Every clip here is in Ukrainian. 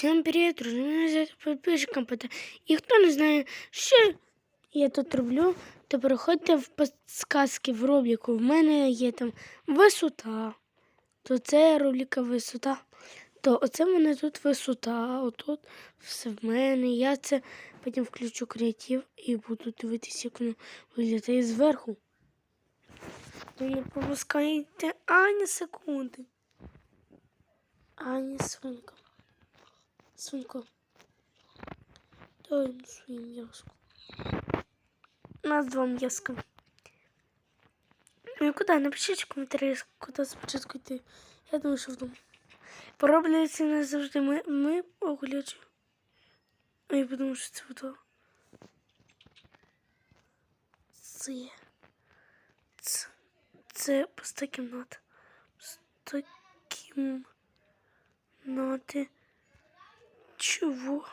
Всім привіт, друзі! Підписчикам. І хто не знає, що я тут роблю, то переходьте в підсказки в ролику. В мене є там висота. То це ролика висота. То оце в мене тут висота, отут все в мене. Я це потім включу креатив і буду дивитися, як воно виглядає зверху. То не пропускайте ані секунди. Ані свинка. Свинко. Дай ему свою м'яску. У нас два м'яска. Ну і куди? Напишіть в коментарях, куди спочатку йти. Я думаю, що вдома. Пороблюється не завжди. Ми, ми оглядю. А я подумав, що це вдома. Це. Це. Це пуста кімната. Пуста кімната. Чого?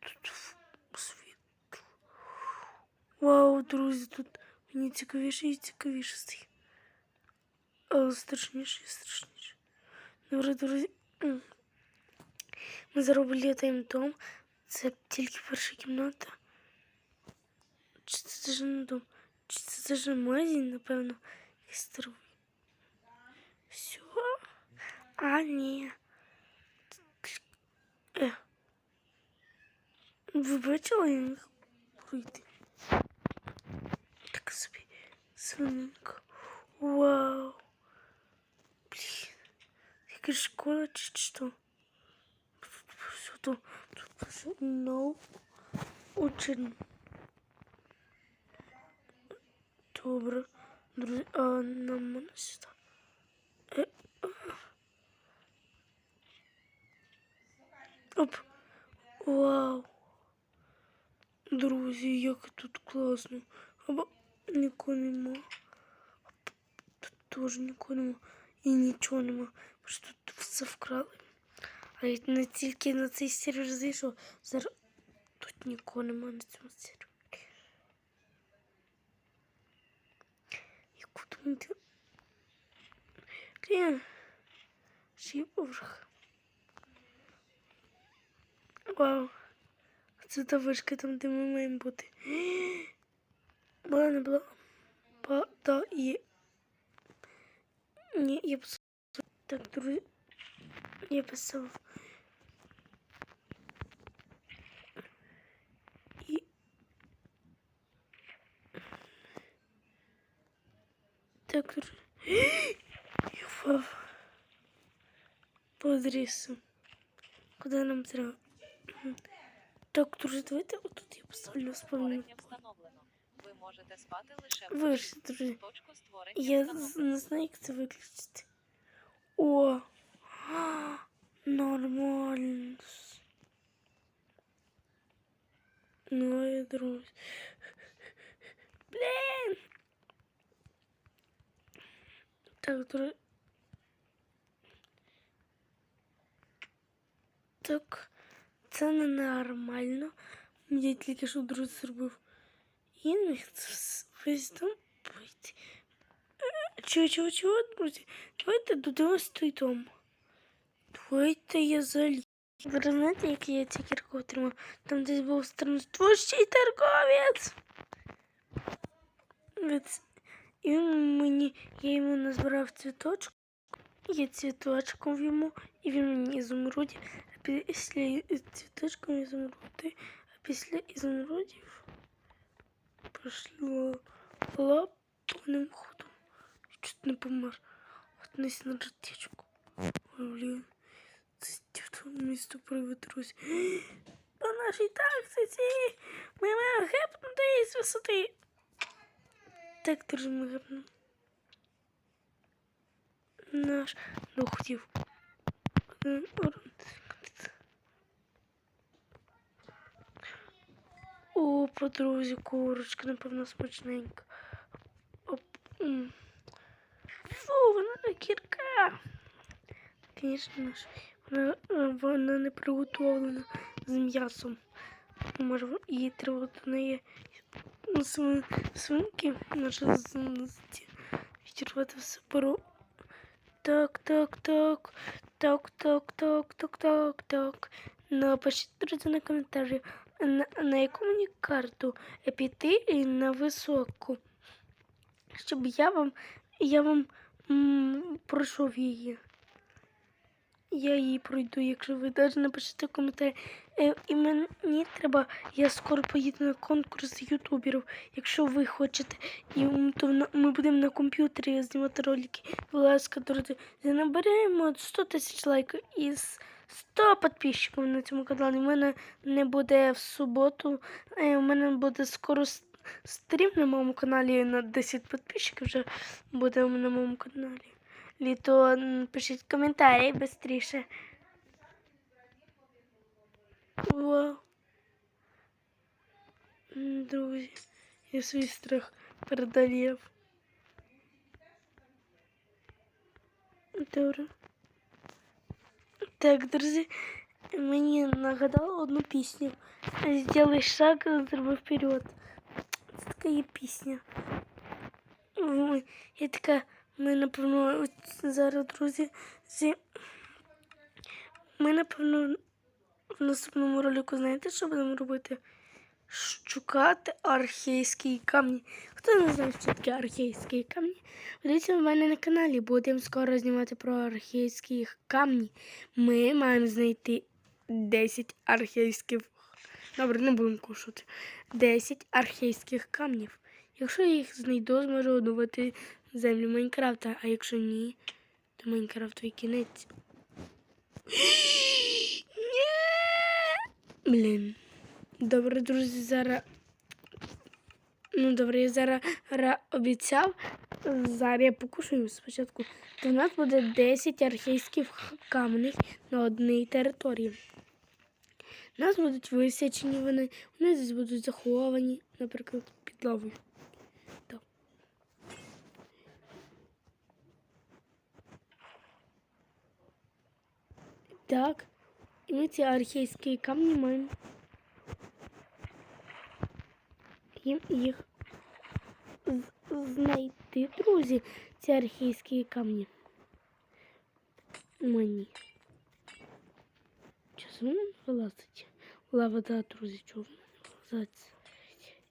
Тут світло. Вау, друзі, тут мені цікавіше і цікавіше стає. Але страшніше і страшніше. Добре, друзі. м. Ми зараз літаємо дом. Це тільки перша кімната. Чи це даже не дом? Чи це даже магазин, напевно, і старий. Все. А, ні. Е. Ви бачили, я міг пройти? Так собі свининка. Вау. Блін. Яка школа чи що? Що то? Тут пише no. Учень. Добре. Друзі, а нам можна сюди? Е. Оп. Вау. Друзі, як тут класно. Або нікого нема. Тут теж нікого нема. І нічого нема. Просто тут все вкрали. А я не тільки на цей сервер зайшов. Зараз тут нікого нема на цьому сервері. Куди мені? Блін. Ще є поверх. Вау. Це та вишка там, де ми маємо бути. Була, не була. Да, є. Ні, я писав. Так, друзі. Я писав. І... Так. Я впав. По. Куди нам треба? Так, друзі, давайте отут я поставлю спавню. Створення встановлено. Ви можете спати лише в Вибачте, друзі. точку створення Я встановлено. з- не знаю, як це виключити. О! Нормально. Ну, я друзі. Блін! Так, друзі. Так, Це ненормально. Я тільки що друзі зробив. І не міг весь дом пити. Чого, чого, чого, друзі? Давайте додивимось той дом. Давайте я заліз. Ви знаєте, який я цікерку отримав? Там десь був странствуючий торговець. І він мені, я йому назбирав цвіточок. Я цвіточком йому, і він мені ізумруді. Після цвіточком ізумруди, а після ізумрудів пішло лапним ходом. Чуть не помер. Отнись на життєчку. Блін. Це дівчата місто привид. По нашій тактиці ми маємо гепнути з висоти. Так, друзі, ми гепнемо. Наш доходів. Один урон. О, подрузі, курочка, напевно, смачненька. Фу, вона не кірка. Звісно ж, вона, е, вона не приготовлена з м'ясом. Може, її треба до неї свин, свинки, може, відірвати все перо. Так, так, так, так, так, так, так, так, так. Напишіть, друзі, на коментарі, на, на яку мені карту піти на високу. Щоб я вам, я вам м, пройшов її. Я її пройду, якщо ви навіть напишете в коментарі. Е, і мені треба, я скоро поїду на конкурс ютуберів. Якщо ви хочете, і то ми будемо на комп'ютері знімати ролики. Будь ласка, друзі, наберемо 100 тисяч лайків і с- 100 підписчиків на цьому каналі. У мене не буде в суботу. е, У мене буде скоро стрім на моєму каналі на 10 підписчиків вже буде на моєму каналі. Літо пишіть коментарі швидше. Друзі, я свій страх передалів. Добре. Так, друзі, мені нагадало одну пісню. Сделай шаг, зроби вперед. Це така є пісня. Я така, ми напевно зараз, друзі, зі... ми напевно в наступному ролику знаєте, що будемо робити? Шукати архейські камні. Хто не знає, що таке архейські камні? Дивіться в мене на каналі. Будемо скоро знімати про архейські камні. Ми маємо знайти 10 архейських. Добре, не будемо кушати. 10 архейських камнів. Якщо я їх знайду, зможу оновити землю Майнкрафта, а якщо ні, то Майнкрафтовий кінець. Блін. Добре, друзі, зараз. Ну, добре, я зараз обіцяв. Зараз я покушаю спочатку. То в нас буде 10 архейських каменів на одній території. У нас будуть висячені вони, вони десь будуть заховані, наприклад, під лавою. Так. Так. І ми ці архейські камні маємо. Їм їх знайти, друзі, ці архейські камні. Мені. Часом вилазить. Лава, да, друзі, чого вилазить.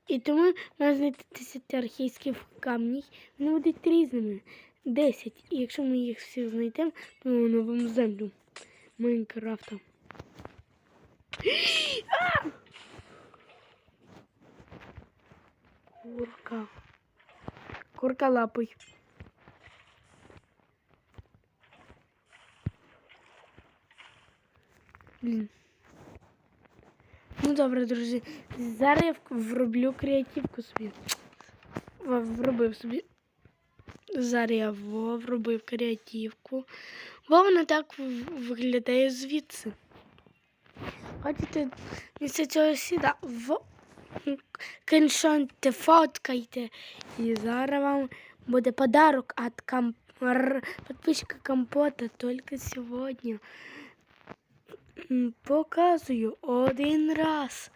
І тому можна знайти 10 архейських камнів. Вони будуть різними. 10. І якщо ми їх всі знайдемо, то ми оновимо землю Майнкрафта. Курка. Курка лапой. Блін. Ну добре, друзі. Зараз я в- вроблю креативку собі. В- Вробив собі. Зараз я во- вробив креативку. Бо вона так в- виглядає звідси. Хочете після цього сіда в кіншоньте, фоткайте. І зараз вам буде подарок від кам... р- подписчика компота тільки сьогодні. Показую один раз.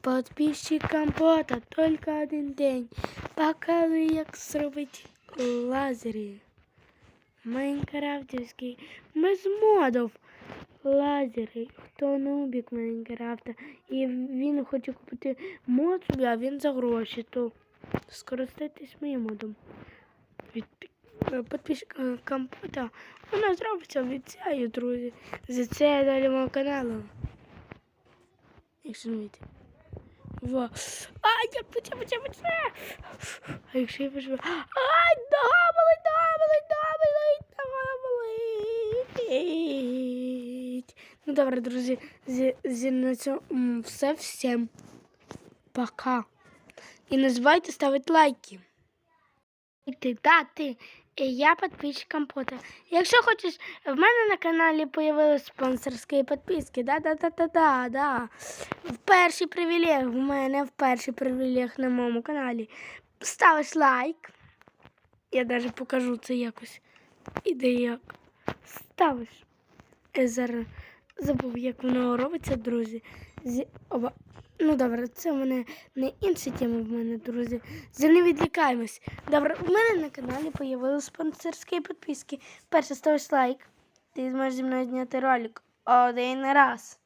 Подписчик компота тільки один день. Показую, як зробити лазери. Майнкрафтівський без модів. Лазери. Хто нубік Майнкрафта. І він хоче купити мод собі, а він за гроші, то скористайтесь моїм модом. Від е, підписчика компота. Вона зробиться, обіцяю, друзі. За це далі мого каналу. Якщо не. Во. А, я почав, почав, почав. А якщо я поживу. Ай, нога болить, нога болить. Ну добре, друзі, зі, зі на цьому все всім. Пока. І не забувайте ставити лайки. І ти, да, ти. І я підписчик компота. Якщо хочеш, в мене на каналі появились спонсорські підписки. Да, да, да, да, да, да. В перший привілег в мене, в перший привілег на моєму каналі. Ставиш лайк. Я навіть покажу це якось. Іде як. Ставиш. Зараз забув, як воно робиться, друзі. Зі... Оба. Ну добре, це в мене не інша тема в мене, друзі. За не відлікаємось. Добре, у мене на каналі появились спонсорські підписки. Перше ставиш лайк. Ти зможеш зі мною зняти ролик один раз.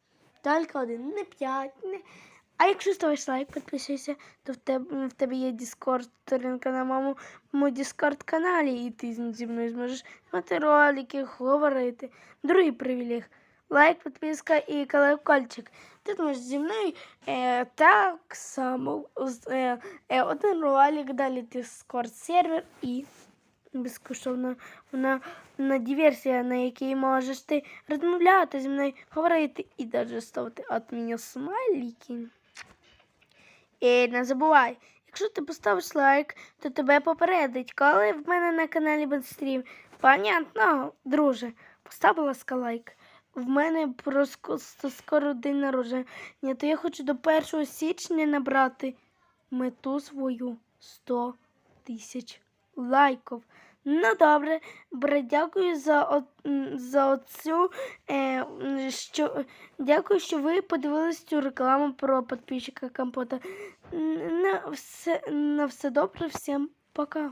Тільки один, не п'ять. Не... А якщо ставиш лайк, підписуйся, то в тебе, в тебе є Discord, сторінка на моєму Discord каналі, і ти зі мною зможеш мати ролики, говорити. Другий привілег. Лайк, підписка і колокольчик. Ти можеш зі мною е, так само е, е, один ролик, далі Discord сервер і безкоштовна на, на диверсія, на якій можеш ти розмовляти зі мною, говорити і навіть ставити від мене смайлики. І не забувай, якщо ти поставиш лайк, то тебе попередить, коли в мене на каналі буде стрім. Понятно, друже, постав, ласка, лайк. В мене просто скоро день народження, то я хочу до 1 січня набрати мету свою 100 тисяч лайків. Ну добре, бре, дякую за, за оцю. Е, що, дякую, що ви подивились цю рекламу про підписчика компота. На все, на все добре, всім пока.